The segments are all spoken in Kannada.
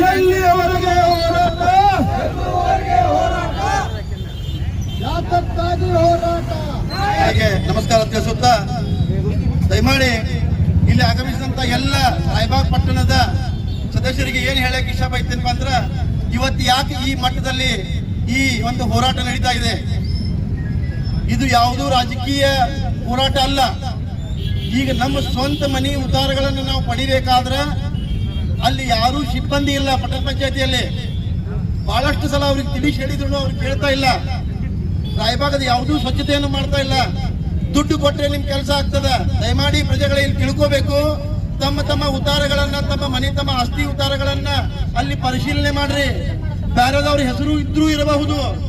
ಎಲ್ಲಿಯವರೆಗೆ ಹೋರಾಟ? ಯಾತಕ್ಕಾಗಿ ಹೋರಾಟ? ಹಾಗೆ ನಮಸ್ಕಾರ ತಿಳಿಸುತ್ತಾ ದಯಮಾಡಿ ಇಲ್ಲಿ ಆಗಮಿಸಿದಂತ ಎಲ್ಲ ರಾಯಬಾಗ್ ಪಟ್ಟಣದ ಸದಸ್ಯರಿಗೆ ಏನ್ ಹೇಳಕ್ ಇಷ್ಟ ಬೈತೇನಪ್ಪ ಅಂದ್ರ ಇವತ್ತು ಯಾಕೆ ಈ ಮಟ್ಟದಲ್ಲಿ ಈ ಒಂದು ಹೋರಾಟ ನಡೀತಾ ಇದೆ? ಇದು ಯಾವುದೂ ರಾಜಕೀಯ ಹೋರಾಟ ಅಲ್ಲ. ಈಗ ನಮ್ಮ ಸ್ವಂತ ಮನೆ ಉದ್ದಾರಗಳನ್ನು ನಾವು ಪಡಿಬೇಕಾದ್ರೆ ಅಲ್ಲಿ ಯಾರೂ ಸಿಬ್ಬಂದಿ ಇಲ್ಲ ಪಟ್ಟಣ ಪಂಚಾಯತಿಯಲ್ಲಿ. ಬಹಳಷ್ಟು ಸಲ ಅವ್ರಿಗೆ ತಿಳಿ ಹೇಳಿದ್ರು ಅವ್ರಿಗೆ ಕೇಳ್ತಾ ಇಲ್ಲ. ರಾಯಭಾಗದ ಯಾವುದೂ ಸ್ವಚ್ಛತೆಯನ್ನು ಮಾಡ್ತಾ ಇಲ್ಲ. ದುಡ್ಡು ಕೊಟ್ಟರೆ ನಿಮ್ ಕೆಲಸ ಆಗ್ತದೆ. ದಯಮಾಡಿ ಪ್ರಜೆಗಳ ಇಲ್ಲಿ ತಿಳ್ಕೋಬೇಕು. ತಮ್ಮ ತಮ್ಮ ಉತ್ತಾರಗಳನ್ನ, ತಮ್ಮ ಮನೆ, ತಮ್ಮ ಆಸ್ತಿ ಉತ್ತಾರಗಳನ್ನ ಅಲ್ಲಿ ಪರಿಶೀಲನೆ ಮಾಡ್ರಿ. ಬೇರೆದವ್ರ ಹೆಸರು ಇದ್ರೂ ಇರಬಹುದು.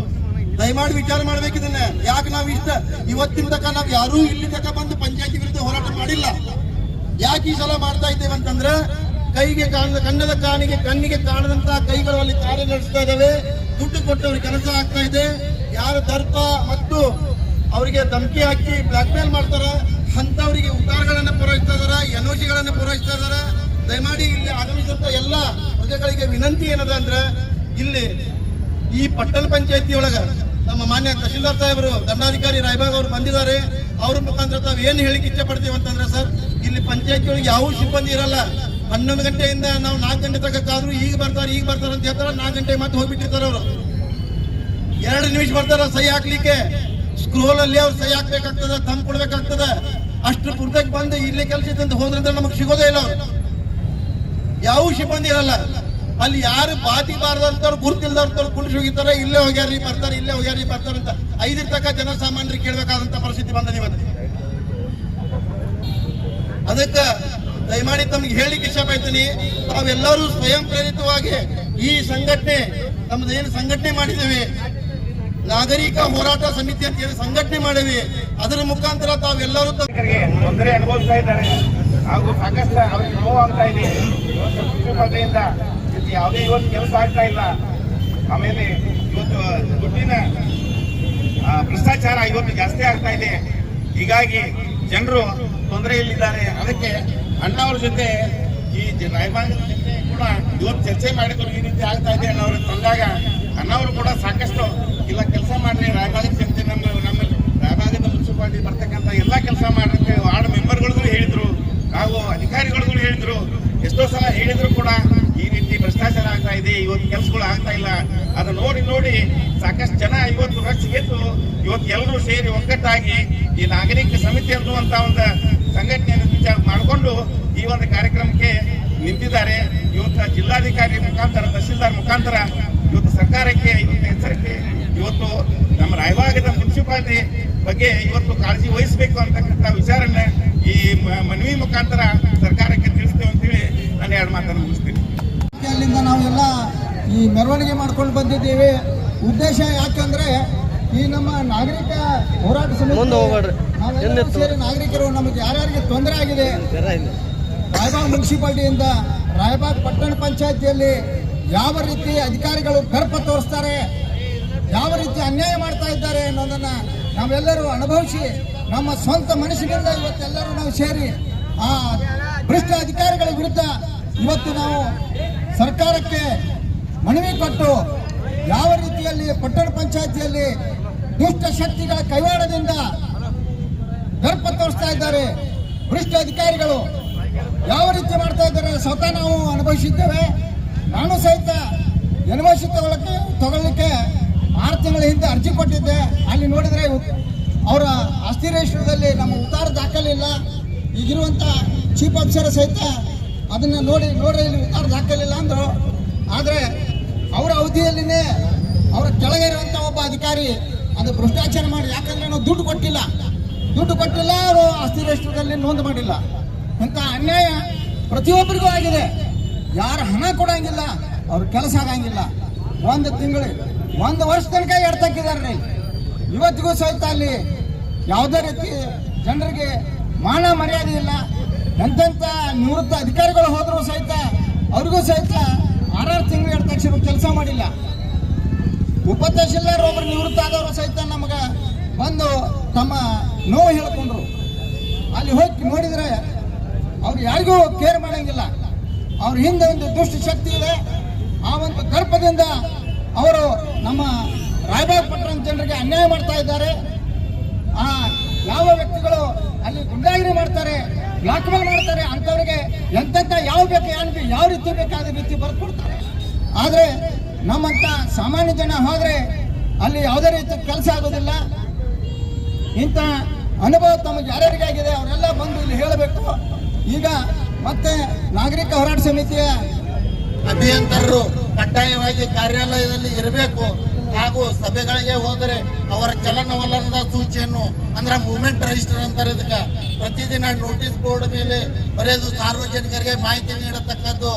ದಯಮಾಡಿ ವಿಚಾರ ಮಾಡ್ಬೇಕು ಇದನ್ನ. ಯಾಕೆ ನಾವು ಇಷ್ಟ? ಇವತ್ತಿನ ತನಕ ನಾವು ಯಾರೂ ಇಲ್ಲಿ ತನಕ ಬಂದು ಪಂಚಾಯತಿ ವಿರುದ್ಧ ಹೋರಾಟ ಮಾಡಿಲ್ಲ. ಯಾಕೆ ಈ ಸಲ ಮಾಡ್ತಾ ಇದ್ದೇವೆ ಅಂತಂದ್ರೆ, ಕೈಗೆ ಕಾಣದ, ಕಣ್ಣದ ಕಾಣಿಗೆ, ಕಣ್ಣಿಗೆ ಕಾಣದಂತ ಕೈಗಳು ಅಲ್ಲಿ ಕಾರ್ಯ ನಡೆಸ್ತಾ ಇದ್ದಾವೆ. ದುಡ್ಡು ಕೊಟ್ಟವ್ರಿಗೆ ಕೆಲಸ ಆಗ್ತಾ ಇದೆ. ಯಾರು ದರ್ಪ ಮತ್ತು ಅವರಿಗೆ ಧಮಕಿ ಹಾಕಿ ಬ್ಲಾಕ್ ಮೇಲ್ ಮಾಡ್ತಾರ? ಅಂತವರಿಗೆ ಉತ್ತರಗಳನ್ನು ಪೂರೈಸ್ತಾ ಇದಾರ ಎನ್ಒಸಿಗಳನ್ನ ಪೂರೈಸ್ತಾ ಇದಾರ. ದಯಮಾಡಿ ಇಲ್ಲಿ ಆಗಮಿಸಿದಂತ ಎಲ್ಲ ಪ್ರಜೆಗಳಿಗೆ ವಿನಂತಿ ಏನದ ಅಂದ್ರೆ, ಇಲ್ಲಿ ಈ ಪಟ್ಟಣ ಪಂಚಾಯತಿ ಒಳಗ ನಮ್ಮ ಮಾನ್ಯ ತಹಶೀಲ್ದಾರ್ ಸಾಹೇಬರು, ದಂಡಾಧಿಕಾರಿ ರಾಯಬಾಗ್ ಅವರು ಬಂದಿದ್ದಾರೆ. ಅವ್ರ ಮುಖಾಂತರ ತಾವು ಏನು ಹೇಳಿಕೆ ಇಚ್ಛೆ ಪಡ್ತೀವಿ ಅಂತಂದ್ರೆ ಸರ್, ಇಲ್ಲಿ ಪಂಚಾಯತಿ ಒಳಗೆ ಯಾವ ಸಿಬ್ಬಂದಿ ಇರಲ್ಲ. ಹನ್ನೊಂದು ಗಂಟೆಯಿಂದ ನಾವು ನಾಲ್ಕು ಗಂಟೆ ತನಕಾದ್ರೂ ಈಗ ಬರ್ತಾರೆ ಈಗ ಬರ್ತಾರೆ ಅಂತ ಹೇಳ್ತಾರೆ, ನಾಲ್ಕು ಗಂಟೆ ಮತ್ತೆ ಹೋಗ್ಬಿಟ್ಟಿರ್ತಾರೆ ಅವರು. ಎರಡು ನಿಮಿಷ ಬರ್ತಾರ, ಸಹಿ ಹಾಕ್ಲಿಕ್ಕೆ. ಸ್ಕ್ರೋಲ್ ಅಲ್ಲಿ ಅವ್ರು ಸಹಿ ಹಾಕ್ಬೇಕಾಗ್ತದೆ ತಮ್ ಕೊಡ್ಬೇಕಾಗ್ತದೆ. ಅಷ್ಟು ಪುರ್ತಕ್ಕೆ ಬಂದು ಇಲ್ಲಿ ಕೆಲಸ ಇದ್ದಂತ ಹೋದ್ರಂದ್ರೆ ನಮಗೆ ಸಿಗೋದೇ ಇಲ್ಲ ಯಾವ ಸಿಬ್ಬಂದಿ ಇರಲ್ಲ. ಅಲ್ಲಿ ಯಾರು ಬಾತಿ ಬಾರದಂತವ್ರು ಗುರುತಿಲ್ದವ್ರು ಕುಳಿಸಿ ಹೋಗಿರ್ತಾರೆ, ಇಲ್ಲೇ ಹೋಗ್ಯಾರಿ ಬರ್ತಾರೆ, ಇಲ್ಲೇ ಹೋಗ್ಯಾರಿ ಬರ್ತಾರೆ ಅಂತ. ಐದರ ತನಕ ಜನಸಾಮಾನ್ಯರಿಗೆ ಕೇಳಬೇಕಾದಂತ ಪರಿಸ್ಥಿತಿ ಬಂದ ಇವತ್ತು. ಅದಕ್ಕೆ ದಯಮಾಡಿ ತಮ್ಗೆ ಹೇಳಿಕ್ಕೆ ಇಷ್ಟಪಡ್ತೀನಿ. ತಾವೆಲ್ಲರೂ ಸ್ವಯಂ ಪ್ರೇರಿತವಾಗಿ ಈ ಸಂಘಟನೆ ನಮ್ದು ಏನು ಸಂಘಟನೆ ಮಾಡಿದ್ದೇವೆ ನಾಗರಿಕ ಹೋರಾಟ ಸಮಿತಿ ಅಂತ ಹೇಳಿ ಸಂಘಟನೆ ಮಾಡಿವಿ ಅದರ ಮುಖಾಂತರ ತಾವೆಲ್ಲರೂ ತೊಂದರೆ ಅನುಭವಿಸ್ತಾ ಇದ್ದಾರೆ. ಹಾಗೂ ಸಾಕಷ್ಟು ಅವರಿಗೆ ನೋವಾಗ್ತಾ ಇದೆ. ಮುನ್ಸಿಪಾಲಿಟಿಯಿಂದ ಯಾವುದೇ ಇವತ್ತು ಕೆಲಸ ಆಗ್ತಾ ಇಲ್ಲ. ಆಮೇಲೆ ಇವತ್ತು ದುಡ್ಡಿನ ಭ್ರಷ್ಟಾಚಾರ ಇವತ್ತು ಜಾಸ್ತಿ ಆಗ್ತಾ ಇದೆ. ಹೀಗಾಗಿ ಜನರು ತೊಂದರೆಯಲ್ಲಿದ್ದಾರೆ. ಅದಕ್ಕೆ ಅಣ್ಣವ್ರ ಜೊತೆ ಈ ಜೊತೆ ಕೂಡ ಇವತ್ತು ಚರ್ಚೆ ಮಾಡಿದ್ರು ಈ ರೀತಿ ಆಗ್ತಾ ಇದೆ ಅನ್ನೋರು ತಂದಾಗ ಅಣ್ಣವರು ಕೂಡ ಸಾಕಷ್ಟು ಇಲ್ಲ, ಕೆಲಸ ಮಾಡ್ರಿ ರಾಯಭಾಗದ ಶಕ್ತಿ ನಮ್ಮ ನಮ್ಮ ರಾಯಭಾಗದ ಮುನ್ಸಿಪಾಲಿಟಿ ಬರ್ತಕ್ಕಂಥ ಎಲ್ಲ ಕೆಲಸ ಮಾಡಕ್ಕೆ ವಾರ್ಡ್ ಮೆಂಬರ್ಗಳಿಗೂ ಹೇಳಿದ್ರು ಹಾಗೂ ಅಧಿಕಾರಿಗಳಿಗೂ ಹೇಳಿದ್ರು. ಎಷ್ಟೋ ಸಲ ಹೇಳಿದ್ರು ಕೂಡ ಈ ರೀತಿ ಭ್ರಷ್ಟಾಚಾರ ಆಗ್ತಾ ಇದೆ, ಇವತ್ತು ಕೆಲಸಗಳು ಆಗ್ತಾ ಇಲ್ಲ. ಅದನ್ನ ನೋಡಿ ನೋಡಿ ಸಾಕಷ್ಟು ಜನ ಇವತ್ತು ರಕ್ಷೆಗೆದ್ದು ಇವತ್ತು ಎಲ್ಲರೂ ಸೇರಿ ಒಗ್ಗಟ್ಟಾಗಿ ಈ ನಾಗರಿಕ ಸಮಿತಿ ಅನ್ನುವಂತ ಒಂದು ಸಂಘಟನೆಯನ್ನು ವಿಚಾರ ಮಾಡಿಕೊಂಡು ಈ ಒಂದು ಕಾರ್ಯಕ್ರಮಕ್ಕೆ ನಿಂತಿದ್ದಾರೆ. ಇವತ್ತು ಜಿಲ್ಲಾಧಿಕಾರಿ ಮುಖಾಂತರ, ತಹಸೀಲ್ದಾರ್ ಮುಖಾಂತರ ಇವತ್ತು ಸರ್ಕಾರಕ್ಕೆ ಇವತ್ತು ಎಚ್ಚರಿಕೆ ಇವತ್ತು ನಮ್ಮ ರಾಯಭಾಗದ ಮುನ್ಸಿಪಾಲಿಟಿ ಬಗ್ಗೆ ಇವತ್ತು ಕಾಳಜಿ ವಹಿಸಬೇಕು ಅಂತಕ್ಕಂಥ ವಿಚಾರಣೆ ಈ ಮನವಿ ಮುಖಾಂತರ ಸರ್ಕಾರಕ್ಕೆ ತಿಳಿಸ್ತೇವೆ ಅಂತೇಳಿ ನಾನು ಎರಡು ಮಾತನ್ನು ಮುಗಿಸ್ತೀನಿ. ಅಲ್ಲಿಂದ ನಾವೆಲ್ಲ ಈ ಮೆರವಣಿಗೆ ಮಾಡ್ಕೊಂಡು ಬಂದಿದ್ದೀವಿ. ಉದ್ದೇಶ ಯಾಕಂದ್ರೆ ಈ ನಮ್ಮ ನಾಗರಿಕ ಹೋರಾಟ ಸೇರಿ ನಾಗರಿಕರು ನಮಗೆ ಯಾರ್ಯಾರಿಗೆ ತೊಂದರೆ ಆಗಿದೆ? ರಾಯಬಾಗ್ ಮುನ್ಸಿಪಾಲ್ಟಿಯಿಂದ ರಾಯಬಾಗ್ ಪಟ್ಟಣ ಪಂಚಾಯತಿಯಲ್ಲಿ ಯಾವ ರೀತಿ ಅಧಿಕಾರಿಗಳು ಗರ್ಭ ತೋರಿಸ್ತಾರೆ, ಯಾವ ರೀತಿ ಅನ್ಯಾಯ ಮಾಡ್ತಾ ಇದ್ದಾರೆ ಅನ್ನೋದನ್ನ ನಾವೆಲ್ಲರೂ ಅನುಭವಿಸಿ, ನಮ್ಮ ಸ್ವಂತ ಮನಸ್ಸಿನಿಂದ ಇವತ್ತೆಲ್ಲರೂ ನಾವು ಸೇರಿ, ಆ ಭ್ರಷ್ಟ ಅಧಿಕಾರಿಗಳ ವಿರುದ್ಧ ಇವತ್ತು ನಾವು ಸರ್ಕಾರಕ್ಕೆ ಮನವಿ ಕೊಟ್ಟು ಯಾವ ರೀತಿಯಲ್ಲಿ ಪಟ್ಟಣ ಪಂಚಾಯತಿಯಲ್ಲಿ ದುಷ್ಟ ಶಕ್ತಿಗಳ ಕೈವಾಡದಿಂದ ಗರ್ಭ ತೋರಿಸ್ತಾ ಇದ್ದಾರೆ ಭ್ರಷ್ಟ ಅಧಿಕಾರಿಗಳು, ಯಾವ ರೀತಿ ಮಾಡ್ತಾ ಇದ್ದಾರೆ ಸ್ವತಃ ನಾವು ಅನುಭವಿಸಿದ್ದೇವೆ. ನಾನು ಸಹಿತ ಎನ್ವಸಿ ತಗೊಳಕ್ಕೆ, ತಗೊಳ್ಳಿಕ್ಕೆ ಆರು ತಿಂಗಳ ಹಿಂದೆ ಅರ್ಜಿ ಕೊಟ್ಟಿದ್ದೆ. ಅಲ್ಲಿ ನೋಡಿದ್ರೆ ಅವರ ಆಸ್ತಿ ರಿಜಿಸ್ಟರ್ದಲ್ಲಿ ನಮ್ಮ ಉತ್ತಾರ ದಾಖಲಿಲ್ಲ. ಈಗಿರುವಂಥ ಚೀಫ್ ಆಫೀಸರ್ ಸಹಿತ ಅದನ್ನ ನೋಡಿ ನೋಡಿ ಇಲ್ಲಿ ಉತ್ತಾರ ದಾಖಲಿಲ್ಲ ಅಂದರು. ಆದರೆ ಅವರ ಅವಧಿಯಲ್ಲಿನೇ ಅವರ ಕೆಳಗೆ ಇರುವಂಥ ಒಬ್ಬ ಅಧಿಕಾರಿ ಅದು ಭ್ರಷ್ಟಾಚಾರ ಮಾಡಿ ಯಾಕಂದ್ರೆ ನಾವು ದುಡ್ಡು ಕೊಟ್ಟಿಲ್ಲ. ದುಡ್ಡು ಕೊಟ್ಟಿಲ್ಲ, ಅವರು ಆಸ್ತಿ ರಿಜಿಸ್ಟರ್ದಲ್ಲಿ ನೋಂದು ಮಾಡಿಲ್ಲ. ಅಂತ ಅನ್ಯಾಯ ಪ್ರತಿಯೊಬ್ಬರಿಗೂ ಆಗಿದೆ. ಯಾರು ಹಣ ಕೊಡಂಗಿಲ್ಲ, ಅವ್ರ ಕೆಲಸ ಆಗಂಗಿಲ್ಲ. ಒಂದು ತಿಂಗಳು, ಒಂದು ವರ್ಷ ತನಕ ಎಡ್ತಕ್ಕಿದ್ದಾರೆ ರೀ. ಇವತ್ತಿಗೂ ಸಹಿತ ಅಲ್ಲಿ ಯಾವುದೇ ರೀತಿ ಜನರಿಗೆ ಮಾನ ಮರ್ಯಾದೆ ಇಲ್ಲ. ಎಂತೆಂಥ ನಿವೃತ್ತ ಅಧಿಕಾರಿಗಳು ಹೋದರೂ ಸಹಿತ ಅವ್ರಿಗೂ ಸಹಿತ ಆರಾರು ತಿಂಗಳು ಎರಡು ತಕ್ಷಣ ಕೆಲಸ ಮಾಡಿಲ್ಲ. ಉಪ ತಹಶೀಲ್ದಾರ್ ಒಬ್ರು ನಿವೃತ್ತ ಆದವರು ಸಹಿತ ನಮಗೆ ಬಂದು ತಮ್ಮ ನೋವು ಹೇಳ್ಕೊಂಡ್ರು. ಅಲ್ಲಿ ಹೋಗಿ ನೋಡಿದ್ರೆ ಅವ್ರು ಯಾರಿಗೂ ಕೇರ್ ಮಾಡಂಗಿಲ್ಲ. ಅವ್ರ ಹಿಂದೆ ಒಂದು ದುಷ್ಟ ಶಕ್ತಿ ಇದೆ. ಆ ಒಂದು ಗರ್ಭದಿಂದ ಅವರು ನಮ್ಮ ರಾಯಬಾಗ್ ಪಟ್ಟಣ ಜನರಿಗೆ ಅನ್ಯಾಯ ಮಾಡ್ತಾ ಇದ್ದಾರೆ. ಆ ಯಾವ ವ್ಯಕ್ತಿಗಳು ಅಲ್ಲಿ ಗುಂಡಾಗಿರಿ ಮಾಡ್ತಾರೆ ಬ್ಲಾಕ್ ಮೇಲ್ ಮಾಡ್ತಾರೆ ಅಂಥವ್ರಿಗೆ ಎಂತೆಂಥ ಯಾವ ಬೇಕು ಯಾರು ಯಾವ ರೀತಿ ಬೇಕಾದ ರೀತಿ ಬರ್ಕೊಡ್ತಾರೆ. ಆದರೆ ನಮ್ಮಂಥ ಸಾಮಾನ್ಯ ಜನ ಹೋದರೆ ಅಲ್ಲಿ ಯಾವುದೇ ರೀತಿ ಕೆಲಸ ಆಗೋದಿಲ್ಲ. ಇಂಥ ಅನುಭವ ತಮಗೆ ಯಾರ್ಯಾರಿಗಾಗಿದೆ ಅವರೆಲ್ಲ ಬಂದು ಇಲ್ಲಿ ಹೇಳಬೇಕು. ಈಗ ಮತ್ತೆ ನಾಗರಿಕ ಹೋರಾಟ ಸಮಿತಿಯ ಅಭಿಯಂತರರು ಕಡ್ಡಾಯವಾಗಿ ಕಾರ್ಯಾಲಯದಲ್ಲಿ ಇರಬೇಕು. ಹಾಗೂ ಸಭೆಗಳಿಗೆ ಹೋದರೆ ಅವರ ಚಲನವಲನದ ಸೂಚಿಯನ್ನು, ಅಂದ್ರೆ ಮೂವ್ಮೆಂಟ್ ರಿಜಿಸ್ಟರ್ ಅಂತಾರೆ ಇದಕ್ಕೆ ಪ್ರತಿದಿನ ನೋಟಿಸ್ ಬೋರ್ಡ್ ಮೇಲೆ ಬರೆದು ಸಾರ್ವಜನಿಕರಿಗೆ ಮಾಹಿತಿ ನೀಡತಕ್ಕದ್ದು.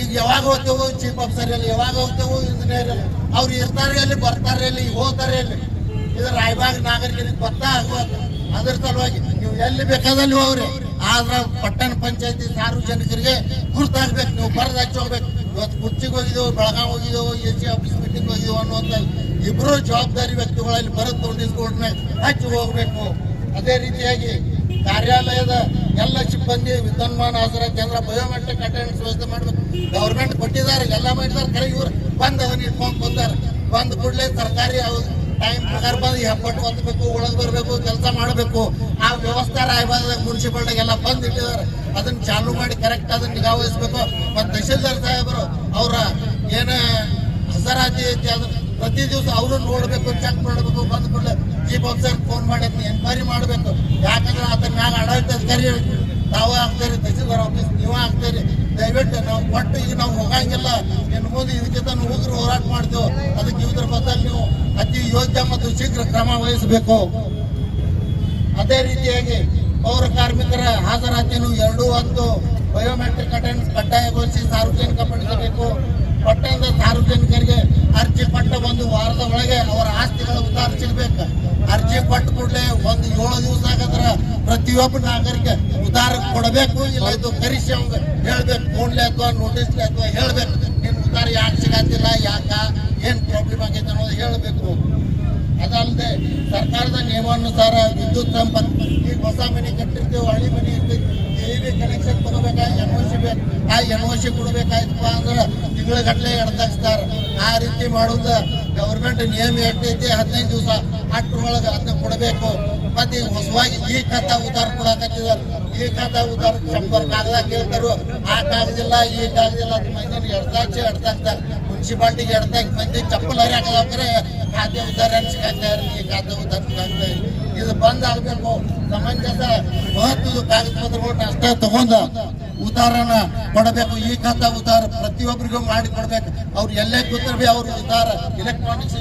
ಈಗ ಯಾವಾಗ ಹೋಗ್ತೇವೆ ಚೀಫ್ ಆಫೀಸರ್ ಅಲ್ಲಿ, ಯಾವಾಗ ಹೋಗ್ತೇವೆ ಇಂಜಿನಿಯರ್ ಅವ್ರು ಇರ್ತಾರೆ ಅಲ್ಲಿ, ಬರ್ತಾರೆ ಅಲ್ಲಿ, ಹೋಗ್ತಾರೆ ಅಲ್ಲಿ. ಇದು ರಾಯಬಾಗ್ ನಾಗರಿಕರಿಗೆ ಗೊತ್ತಾಗುವ ಅದ್ರ ಸಲುವಾಗಿ ನೀವು ಎಲ್ಲಿ ಬೇಕಾದಲ್ಲಿ ಹೋಗ್ರಿ. ಆದ್ರ ಪಟ್ಟಣ ಪಂಚಾಯತಿ ಸಾರ್ವಜನಿಕರಿಗೆ ಗುರ್ತಾಗ್ಬೇಕು. ನೀವು ಬರೆದು ಹಚ್ಚಿ ಹೋಗ್ಬೇಕು. ಇವತ್ತು ಕುರ್ಚಿಗೆ ಹೋಗಿದ್ದೆವು ಬೆಳಗಾವ್ ಹೋಗಿದ್ದೆವು ಎ ಸಿ ಆಫೀಸ್ ಮೀಟಿಂಗ್ ಹೋಗಿದ್ದೆವು ಅನ್ನುವಂಥ ಇಬ್ಬರು ಜವಾಬ್ದಾರಿ ವ್ಯಕ್ತಿಗಳಲ್ಲಿ ಬರೆದು ನೋಟಿಸ್ಕೊಡ್ನೆ ಹಚ್ಚಿ ಹೋಗ್ಬೇಕು. ಅದೇ ರೀತಿಯಾಗಿ ಕಾರ್ಯಾಲಯದ ಎಲ್ಲ ಸಿಬ್ಬಂದಿ ವಿದ್ಯುನ್ಮಾನ ಹಾಜರ ಕೇಂದ್ರ ಬಯೋಮೆಟ್ರಿಕ್ ಅಟೆಂಡೆನ್ಸ್ ವ್ಯವಸ್ಥೆ ಮಾಡಬೇಕು. ಗೌರ್ಮೆಂಟ್ ಕೊಟ್ಟಿದ್ದಾರೆ, ಎಲ್ಲ ಮಾಡಿದ್ದಾರೆ. ಕರೆ ಇವರು ಬಂದ್ ಅದನ್ನ ಇಟ್ಕೊಂಡು ಬಂದಾರೆ ಬಂದ ಕೂಡಲೇ ಸರ್ಕಾರಿ ಟೈಮ್ ಪ್ರಕಾರ ಬಂದು ಹೆಬ್ಬಟ್ಟು ಹೊಂದಬೇಕು ಒಳಗೆ ಬರಬೇಕು, ಕೆಲಸ ಮಾಡಬೇಕು, ಆ ವ್ಯವಸ್ಥೆ ರಾಯಬಾಗ ಮುನ್ಸಿಪಾಲ್ಟಿಗೆ ಎಲ್ಲ ಬಂದ್ ಇಟ್ಟಿದ್ದಾರೆ ಅದನ್ನ ಚಾಲು ಮಾಡಿ ಕರೆಕ್ಟ್ ಅದನ್ನ ನಿಗಾ ವಹಿಸ್ಬೇಕು ಮತ್ತು ತಹಶೀಲ್ದಾರ್ ಸಾಹೇಬರು, ಅವರ ಏನ ಹಸರಾತಿ ಐತಿ ಅದ್ರ ಪ್ರತಿ ದಿವಸ ಅವರು ನೋಡಬೇಕು ಚೆಕ್ ಮಾಡಬೇಕು ಬಂದ್ಬಿಡ್ಲೆ ಚೀಫ್ ಆಫೀಸರ್ ಫೋನ್ ಮಾಡಿ ಎನ್ಕ್ವೈರಿ ಮಾಡಬೇಕು. ಯಾಕಂದ್ರೆ ಅದನ್ನ ಮ್ಯಾಗ ಆಡಳಿತ ಅಧಿಕಾರಿ ತಾವ ಆಗ್ತೀರಿ, ತಹಸೀಲ್ದಾರ್ ಆಫೀಸ್ ನೀವೇ ಆಗ್ತೀರಿ. ದಯವಿಟ್ಟು ನಾವು ಒಟ್ಟು ಈಗ ನಾವು ಹೋಗಂಗಿಲ್ಲ. ಇನ್ನು ಮುಂದೆ ಇದಕ್ಕಿಂತ ಹೋಗ್ರು ಹೋರಾಟ ಮಾಡ್ತೇವೆ. ಅದಕ್ಕೆ ಇದ್ರ ಬದಲು ನೀವು ಅತಿ ಯೋಗ್ಯ ಮತ್ತು ಶೀಘ್ರ ಕ್ರಮ ವಹಿಸಬೇಕು. ಅದೇ ರೀತಿಯಾಗಿ ಪೌರ ಕಾರ್ಮಿಕರ ಹಾಜರಾತಿಯನ್ನು ಎರಡು ಹತ್ತು ಬಯೋಮೆಟ್ರಿಕ್ ಅಟೆಂಡೆನ್ಸ್ ಕಡ್ಡಾಯಗೊಳಿಸಿ ಸಾರ್ವಜನಿಕ ಪಡಿಸಬೇಕು. ಪಟ್ಟಣದ ಸಾರ್ವಜನಿಕರಿಗೆ ಅರ್ಜಿ ಪಟ್ಟ ಒಂದು ವಾರದ ಒಳಗೆ ಅವರ ಆಸ್ತಿಗಳ ಉದ್ದಾರ ಅರ್ಜಿ ಕೊಟ್ಟ ಕೂಡಲೇ ಒಂದು ಏಳು ದಿವಸ ಆಗದ್ರ ಪ್ರತಿಯೊಬ್ಬ ನಾಗರಿಕ ಉದಾರ ಕೊಡಬೇಕು, ಇಲ್ಲ ಇದು ಕರಿಸಿ ಅವಂಗ ಹೇಳ್ಬೇಕು ಫೋನ್ಲೆ ಅಥವಾ ನೋಟಿಸ್ಲೆ ಅಥವಾ ಹೇಳ್ಬೇಕು, ನಿನ್ ಉದ್ದಾರ ಯಾಕೆ ಸಿಗತ್ತಿಲ್ಲ ಯಾಕ, ಏನ್ ಪ್ರಾಬ್ಲಮ್ ಆಗೈತೆ ಅನ್ನೋದು ಹೇಳ್ಬೇಕು. ಅದಲ್ಲದೆ ಸರ್ಕಾರದ ನಿಯಮಾನುಸಾರ ವಿದ್ಯುತ್ ಸಂಪತ್ತು, ಈಗ ಹೊಸ ಮನೆ ಕಟ್ಟಿರ್ತೇವೆ, ಹಳ್ಳಿ ಮನೆ ಇರ್ತೈತಿ ಎ ಕನೆಕ್ಷನ್ ತಗೋಬೇಕಾ ಎನ್ ಒ ಸಿ ಬೇಕು. ಆ ಎನ್ ಒ ಸಿ ಕೊಡ್ಬೇಕಾಯ್ತಪ್ಪ ಅಂದ್ರೆ ತಿಂಗಳ ಗಟ್ಟಲೆ ಎಡ್ತಾಕ್ಸ್ತಾರ ಆ ರೀತಿ ಮಾಡೋದು ಗೌರ್ಮೆಂಟ್ ನಿಯಮ ಎಷ್ಟೈತಿ ಹದಿನೈದು ದಿವಸ ಒಳಗೆ ಅದನ್ನ ಕೊಡಬೇಕು. ಮತ್ತೆ ಹೊಸವಾಗಿ ಈ ಖಾತಾ ಉದಾರ ಕೊಡಕತ್ತಿದಾರ. ಈ ಖಾತಾ ಉದಾರ ಶಂಬರ್ ಕಾಗದ ಕೇಳ್ತಾರು. ಆ ಕಾಗದಿಲ್ಲ, ಈ ಕಾಗದಿಲ್ಲ. ಮಂದಿ ಎಡ್ತಾಚಿ ಎಡ್ತಾಕ್ತಾರ ಮುನ್ಸಿಪಾಲ್ಟಿಗೆ ಎಡ್ತಾಕ್ ಮಂದಿ ಚಪ್ಪಲ್ ಹರಿಯಾಕದ್ರೆ ಖಾತೆ ಉದ್ದಾರ ಇರಲಿ, ಈ ಖಾತೆ ಉದ್ದಾರ ಸಿಗತ್ತೆ ಇದು ಬಂದ್ ಆಗ್ಬೇಕು. ಸಮಂಜಸ ಮಹತ್ವದ ಕಾಗದ ಪತ್ರಗಳನ್ನ ಅಷ್ಟೇ ತಗೊಂಡ ಉದಾರನ ಕೊಡಬೇಕು. ಈ ಕಂತ ಉದಾರ ಪ್ರತಿಯೊಬ್ಬರಿಗೂ ಮಾಡಿ ಕೊಡ್ಬೇಕು. ಅವ್ರು ಎಲ್ಲೇ ಕೂತ್ರೆ ಬಿ ಅವ್ರು ಉದಾರ ಎಲೆಕ್ಟ್ರಾನಿಕ್ಸ್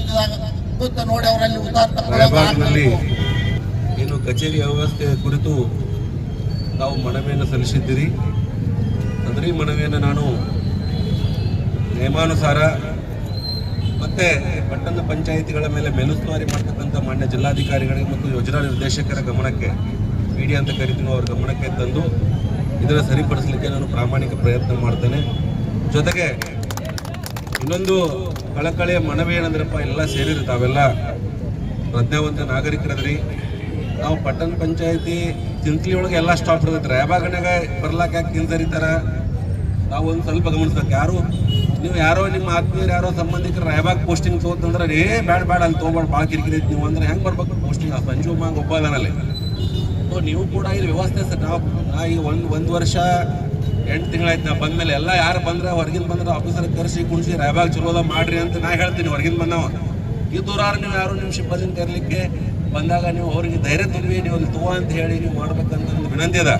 ಕೂತ ನೋಡಿ ಅವರಲ್ಲಿ ಉದಾರ ಇನ್ನು ತಗೊಳ್ಳೋದು ಏನು ಕಚೇರಿ ವ್ಯವಸ್ಥೆ ಕುರಿತು ನಾವು ಮನವಿಯನ್ನು ಸಲ್ಲಿಸಿದ್ದೀರಿ. ಅಂದರೆ ಮನವಿಯನ್ನು ನಾನು ನಿಯಮಾನುಸಾರ ಮತ್ತೆ ಪಟ್ಟಣ ಪಂಚಾಯಿತಿಗಳ ಮೇಲೆ ಮೇಲುಸ್ತುವಾರಿ ಮಾಡ್ತಕ್ಕಂಥ ಮಾನ್ಯ ಜಿಲ್ಲಾಧಿಕಾರಿಗಳಿಗೆ ಮತ್ತು ಯೋಜನಾ ನಿರ್ದೇಶಕರ ಗಮನಕ್ಕೆ ಮೀಡಿಯಾ ಅಂತ ಕರಿತೀವಿ ಅವ್ರ ಗಮನಕ್ಕೆ ತಂದು ಇದನ್ನು ಸರಿಪಡಿಸಲಿಕ್ಕೆ ನಾನು ಪ್ರಾಮಾಣಿಕ ಪ್ರಯತ್ನ ಮಾಡ್ತೇನೆ. ಜೊತೆಗೆ ಇನ್ನೊಂದು ಕಳಕಳಿಯ ಮನವಿ ಏನಂದ್ರಪ್ಪ, ಎಲ್ಲ ಸೇರಿರಿ ತಾವೆಲ್ಲ ಪ್ರಜ್ಞಾವಂತ ನಾಗರಿಕರದ್ರಿ. ನಾವು ಪಟ್ಟಣ ಪಂಚಾಯಿತಿ ಚಿಂತ್ಲಿ ಒಳಗೆ ಎಲ್ಲ ಸ್ಟಾಪ್ ಇರ್ತೈತೆ ರಾಯಬಾಗನಾಗ ಬರ್ಲಾಕ ಯಾಕೆ ನಾವು ಒಂದು ಸ್ವಲ್ಪ ಗಮನಿಸ್ಬೇಕು. ಯಾರು ನೀವು ಯಾರೋ ನಿಮ್ಮ ಆತ್ಮೀಯರು ಯಾರೋ ಸಂಬಂಧಿಕರು ರಾಯಬಾಗ್ ಪೋಸ್ಟಿಂಗ್ ತೋತಂದ್ರೆ ಏ, ಬ್ಯಾಡ ಬ್ಯಾಡ, ಅಲ್ಲಿ ತೊಗೊಬೇಡ ಭಾಳ ಕಿರಿಕಿರಿ ನೀವು. ಅಂದ್ರೆ ಹೆಂಗೆ ಬರ್ಬೇಕು ಪೋಸ್ಟಿಂಗ್ ಸಂಜು ಮಾಂಗ್ ಒಬ್ಬ ಅದಾನಲ್ಲಿ ಸೊ ನೀವು ಕೂಡ ಇಲ್ಲಿ ವ್ಯವಸ್ಥೆ ಸರ್, ನಾವು ನಾ ಈಗ ಒಂದು ಒಂದು ವರ್ಷ, ಎಂಟು ತಿಂಗಳಾಯ್ತು ನಾ ಬಂದ್ಮೇಲೆ ಎಲ್ಲ ಯಾರು ಬಂದ್ರೆ ಹೊರಗಿನ ಬಂದ್ರೆ ಆಫೀಸರ್ ಕರೆಸಿ, ಕುಣಿಸಿ, ರಾಯಬಾಗ್ ಚಲೋದ ಮಾಡ್ರಿ ಅಂತ ನಾ ಹೇಳ್ತೀನಿ ಹೊರಗಿನ ಬಂದವ. ಈ ದೂರಾರು ನೀವು ಯಾರು ನಿಮ್ಮ ಸಿಬ್ಬಂದಿನ ತೆರಲಿಕ್ಕೆ ಬಂದಾಗ ನೀವು ಅವ್ರಿಗೆ ಧೈರ್ಯ ತುಂಬಿ ನೀವು ಅಲ್ಲಿ ತೋ ಅಂತ ಹೇಳಿ ನೀವು ಮಾಡ್ಬೇಕಂತ ಒಂದು ವಿನಂತಿ ಅದ.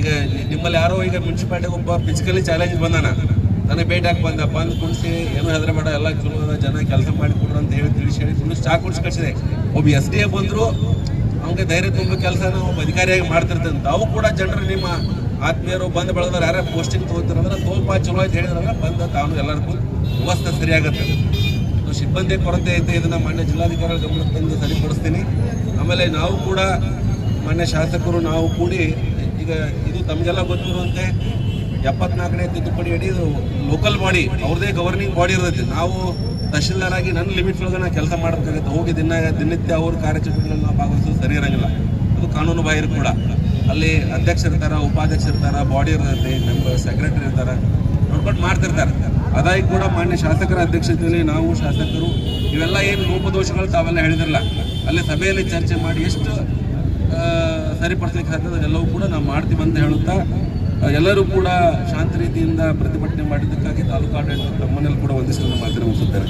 ಈಗ ನಿಮ್ಮಲ್ಲಿ ಯಾರೋ ಈಗ ಮುನ್ಸಿಪಾಲ್ಟಿಗೆ ಒಬ್ಬ ಫಿಸಿಕಲಿ ಚಾಲೆಂಜ್ ಬಂದಾನ. ನನಗೆ ಭೇಟಿ ಹಾಕಿ ಬಂದ ಬಂದು ಕುಣಿಸಿ ಏನು ಹೆದರ ಮಾಡ ಎಲ್ಲ ಚಲೋ ಅದ, ಜನ ಕೆಲಸ ಮಾಡಿ ಕೊಡ್ರಿ ಅಂತ ಹೇಳಿ ತಿಳಿಸಿ ಹೇಳಿ ಇನ್ನು ಚಾ ಕುಡಿಸಿ ಕಳಿಸಿದೆ. ಒಬ್ಬ ಎಸ್ ಡಿ ಎ ಬಂದರು, ಅವ್ನಿಗೆ ಧೈರ್ಯ ತುಂಬ ಕೆಲಸ ಒಬ್ಬ ಅಧಿಕಾರಿಯಾಗಿ ಮಾಡ್ತಿರ್ತಂತ ತಾವು ಕೂಡ ಜನರು ನಿಮ್ಮ ಆತ್ಮೀಯರು, ಬಂದು ಬೆಳೆದ್ರೆ ಯಾರ್ಯಾರು ಪೋಸ್ಟಿಂಗ್ ತೊಗೋತಾರಂದ್ರೆ ತೋಪ ಚಲೋ ಅಂತ ಹೇಳಿದ್ರಲ್ಲ, ಬಂದ ತಾನು ಎಲ್ಲರಿಗೂ ವ್ಯವಸ್ಥೆ ಸರಿಯಾಗುತ್ತೆ. ಸಿಬ್ಬಂದಿ ಕೊರತೆ ಐತೆ, ಇದನ್ನ ಮಾನ್ಯ ಜಿಲ್ಲಾಧಿಕಾರಿ ಗಮನಕ್ಕೆ ತಂದು ಸರಿಪಡಿಸ್ತೀನಿ. ಆಮೇಲೆ ನಾವು ಕೂಡ ಮಾನ್ಯ ಶಾಸಕರು, ನಾವು ಕೂಡಿ ಈಗ ಇದು ತಮಗೆಲ್ಲ ಗೊತ್ತಿರುವಂತೆ ಎಪ್ಪತ್ನಾಲ್ಕನೇ ತಿದ್ದುಪಡಿ ಅಡಿ ಲೋಕಲ್ ಬಾಡಿ ಅವ್ರದೇ ಗವರ್ನಿಂಗ್ ಬಾಡಿ ಇರ್ತೈತಿ. ನಾವು ತಹಶೀಲ್ದಾರ್ ಆಗಿ ನನ್ನ ಲಿಮಿಟ್ ಒಳಗೆ ನಾವು ಕೆಲಸ ಮಾಡಬೇಕಾಗುತ್ತೆ. ಹೋಗಿ ದಿನ ದಿನನಿತ್ಯ ಅವ್ರ ಕಾರ್ಯಚಟುವಟಿಕೆಗಳನ್ನ ನಾವು ಭಾಗವಹಿಸೋದು ಸರಿ ಇರಂಗಿಲ್ಲ. ಅದು ಕಾನೂನು ಬಾಹಿರ ಕೂಡ. ಅಲ್ಲಿ ಅಧ್ಯಕ್ಷ ಇರ್ತಾರ, ಉಪಾಧ್ಯಕ್ಷ ಇರ್ತಾರ ಬಾಡಿ ಇರ್ತೈತಿ ನಮ್ಮ ಸೆಕ್ರೆಟರಿ ಇರ್ತಾರ. ನೋಡ್ಕೊಂಡು ಮಾಡ್ತಿರ್ತಾರೆ. ಅದಾಗಿ ಕೂಡ ಮಾನ್ಯ ಶಾಸಕರ ಅಧ್ಯಕ್ಷತೆಯಲ್ಲಿ ನಾವು ಶಾಸಕರು, ಇವೆಲ್ಲ ಏನು ಲೋಪದೋಷಗಳು ತಾವೆಲ್ಲ ಹೇಳಿದಿರಲ್ಲ. ಅಲ್ಲಿ ಸಭೆಯಲ್ಲಿ ಚರ್ಚೆ ಮಾಡಿ ಎಷ್ಟು ಸರಿಪಡಿಸ್ಲಿಕ್ಕೆ ಸಾಧ್ಯ ಅದೆಲ್ಲವೂ ಕೂಡ ನಾವು ಮಾಡ್ತೀವಿ ಅಂತ ಹೇಳುತ್ತಾ ಎಲ್ಲರೂ ಕೂಡ ಶಾಂತ ರೀತಿಯಿಂದ ಪ್ರತಿಭಟನೆ ಮಾಡಿದ್ದಕ್ಕಾಗಿ ತಾಲೂಕು ಆಡಳಿತ ತಮ್ಮನ್ನೆಲ್ಲ ಕೂಡ ಒಂದಿಷ್ಟು ಮಾತ್ರ ಮುಗಿಸುತ್ತೇನೆ